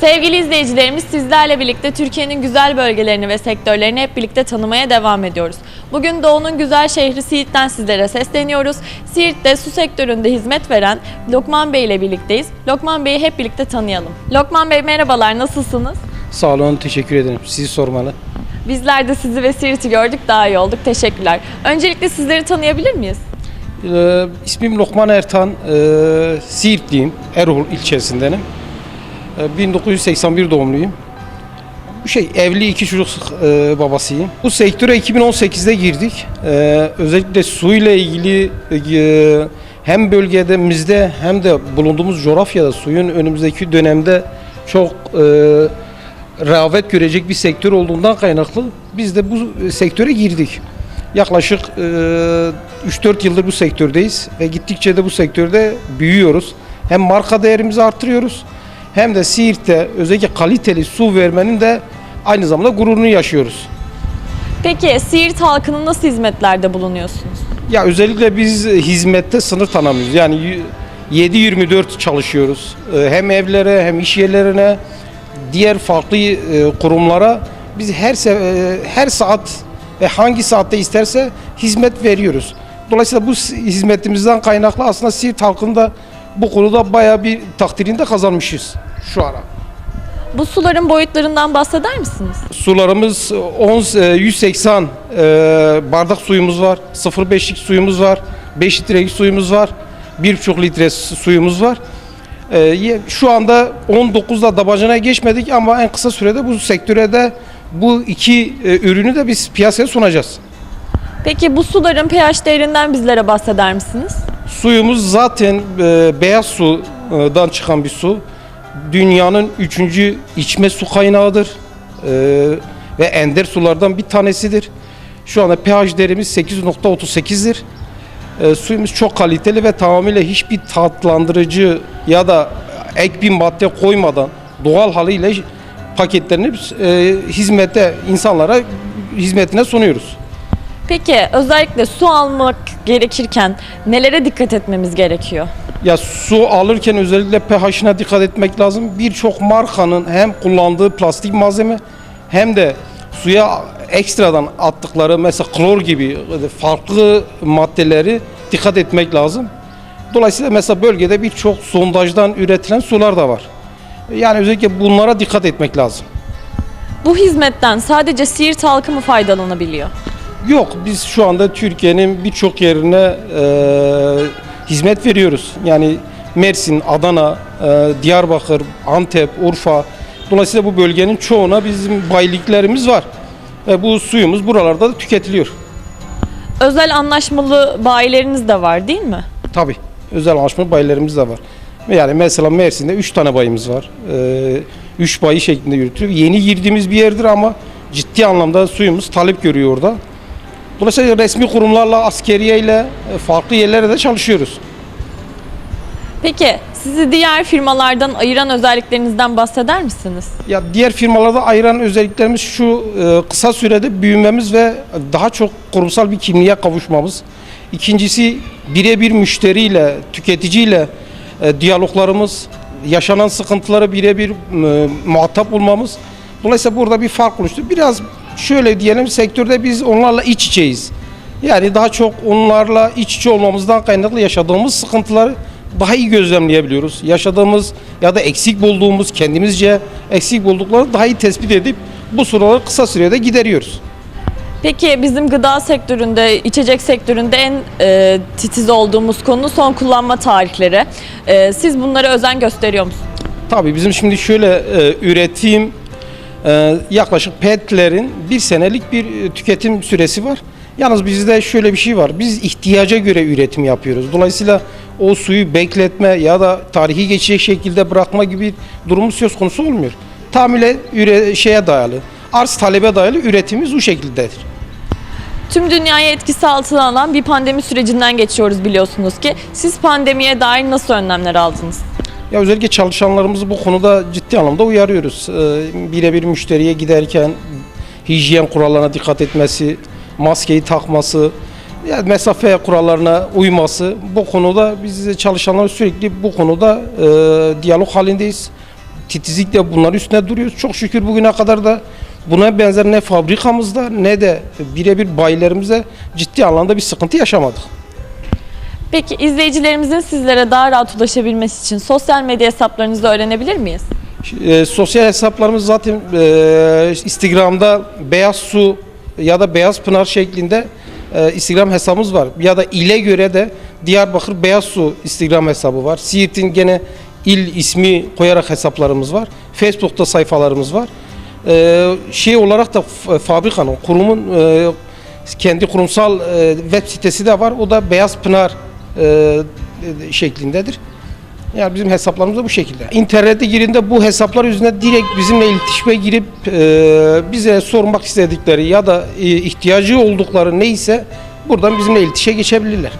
Sevgili izleyicilerimiz sizlerle birlikte Türkiye'nin güzel bölgelerini ve sektörlerini hep birlikte tanımaya devam ediyoruz. Bugün Doğu'nun güzel şehri Siirt'ten sizlere sesleniyoruz. Siirt'te su sektöründe hizmet veren Lokman Bey ile birlikteyiz. Lokman Bey'i hep birlikte tanıyalım. Lokman Bey merhabalar, nasılsınız? Sağ olun, teşekkür ederim. Sizi sormalı. Bizler de sizi ve Siirt'i gördük, daha iyi olduk. Teşekkürler. Öncelikle sizleri tanıyabilir miyiz? Ee, ismim Lokman Ertan, ee, Siirtliyim, Erol ilçesindenim. Ee, 1981 doğumluyum. Bu şey, evli iki çocuk ee, babasıyım. Bu sektöre 2018'de girdik. Ee, özellikle suyla ilgili ee, hem bölgemizde hem de bulunduğumuz coğrafyada suyun önümüzdeki dönemde çok ee, rağbet görecek bir sektör olduğundan kaynaklı biz de bu sektöre girdik. Yaklaşık e, 3-4 yıldır bu sektördeyiz ve gittikçe de bu sektörde büyüyoruz. Hem marka değerimizi artırıyoruz hem de Siirt'te özellikle kaliteli su vermenin de aynı zamanda gururunu yaşıyoruz. Peki Siirt halkının nasıl hizmetlerde bulunuyorsunuz? Ya özellikle biz hizmette sınır tanımıyoruz. Yani y- 7-24 çalışıyoruz. Ee, Hem evlere hem iş yerlerine, diğer farklı e, kurumlara biz her e, her saat ve hangi saatte isterse hizmet veriyoruz. Dolayısıyla bu hizmetimizden kaynaklı aslında Siirt halkında bu konuda bayağı bir takdirini de kazanmışız şu ara. Bu suların boyutlarından bahseder misiniz? Sularımız 10 e, 180 e, bardak suyumuz var. 0.5'lik suyumuz var. 5 litrelik suyumuz var. 1,5 litre su- suyumuz var. E, Şu anda 19'da dabacana geçmedik ama en kısa sürede bu sektöre de bu iki e, ürünü de biz piyasaya sunacağız. Peki bu suların pH değerinden bizlere bahseder misiniz? Suyumuz zaten e, beyaz sudan çıkan bir su. Dünyanın üçüncü içme su kaynağıdır. E, ve ender sulardan bir tanesidir. Şu anda pH değerimiz 8.38'dir. E, suyumuz çok kaliteli ve tamamıyla hiçbir tatlandırıcı ya da ek bir madde koymadan doğal haliyle paketlerini e, hizmete insanlara hizmetine sunuyoruz. Peki özellikle su almak gerekirken nelere dikkat etmemiz gerekiyor? Ya su alırken özellikle pH'ine dikkat etmek lazım. Birçok markanın hem kullandığı plastik malzeme hem de suya ekstradan attıkları mesela klor gibi farklı maddeleri dikkat etmek lazım. Dolayısıyla mesela bölgede birçok sondajdan üretilen sular da var. Yani özellikle bunlara dikkat etmek lazım. Bu hizmetten sadece Siirt halkı mı faydalanabiliyor? Yok biz şu anda Türkiye'nin birçok yerine e, hizmet veriyoruz. Yani Mersin, Adana, e, Diyarbakır, Antep, Urfa. Dolayısıyla bu bölgenin çoğuna bizim bayiliklerimiz var. Ve bu suyumuz buralarda da tüketiliyor. Özel anlaşmalı bayileriniz de var değil mi? Tabii özel anlaşmalı bayilerimiz de var. Yani mesela Mersin'de 3 tane bayimiz var. 3 bayi şeklinde yürütülüyor. Yeni girdiğimiz bir yerdir ama ciddi anlamda suyumuz talep görüyor orada. Dolayısıyla resmi kurumlarla, askeriyeyle e, farklı yerlere de çalışıyoruz. Peki sizi diğer firmalardan ayıran özelliklerinizden bahseder misiniz? Ya diğer firmalarda ayıran özelliklerimiz şu e, kısa sürede büyümemiz ve daha çok kurumsal bir kimliğe kavuşmamız. İkincisi birebir müşteriyle, tüketiciyle e, diyaloglarımız, yaşanan sıkıntıları birebir e, muhatap olmamız. Dolayısıyla burada bir fark oluştu. Biraz şöyle diyelim sektörde biz onlarla iç içeyiz. Yani daha çok onlarla iç içe olmamızdan kaynaklı yaşadığımız sıkıntıları daha iyi gözlemleyebiliyoruz. Yaşadığımız ya da eksik bulduğumuz kendimizce eksik buldukları daha iyi tespit edip bu soruları kısa sürede gideriyoruz. Peki bizim gıda sektöründe, içecek sektöründe en e, titiz olduğumuz konu son kullanma tarihleri. E, siz bunlara özen gösteriyor musunuz? Tabii bizim şimdi şöyle e, üretim yaklaşık petlerin bir senelik bir e, tüketim süresi var. Yalnız bizde şöyle bir şey var. Biz ihtiyaca göre üretim yapıyoruz. Dolayısıyla o suyu bekletme ya da tarihi geçecek şekilde bırakma gibi durumu söz konusu olmuyor. Tamamıyla üre, şeye dayalı. Arz talebe dayalı üretimimiz bu şekildedir. Tüm dünyayı etkisi altına alan bir pandemi sürecinden geçiyoruz biliyorsunuz ki. Siz pandemiye dair nasıl önlemler aldınız? Ya özellikle çalışanlarımızı bu konuda ciddi anlamda uyarıyoruz. Ee, birebir müşteriye giderken hijyen kurallarına dikkat etmesi, maskeyi takması, ya mesafe kurallarına uyması. Bu konuda biz çalışanlar sürekli bu konuda e, diyalog halindeyiz. titizlikle bunların üstüne duruyoruz. Çok şükür bugüne kadar da buna benzer ne fabrikamızda ne de birebir bayilerimizde ciddi anlamda bir sıkıntı yaşamadık. Peki izleyicilerimizin sizlere daha rahat ulaşabilmesi için sosyal medya hesaplarınızı öğrenebilir miyiz? E, sosyal hesaplarımız zaten e, Instagram'da Beyaz Su ya da Beyaz Pınar şeklinde e, Instagram hesabımız var. Ya da ile göre de Diyarbakır Beyaz Su Instagram hesabı var. Siirt'in gene il ismi koyarak hesaplarımız var. Facebook'ta sayfalarımız var. E, şey olarak da f- fabrikanın, kurumun e, kendi kurumsal e, web sitesi de var. O da Beyaz Pınar e, şeklindedir. Yani bizim hesaplarımız da bu şekilde. İnternete girdiğinde bu hesaplar üzerine direkt bizimle iletişime girip e, bize sormak istedikleri ya da e, ihtiyacı oldukları neyse buradan bizimle iletişime geçebilirler.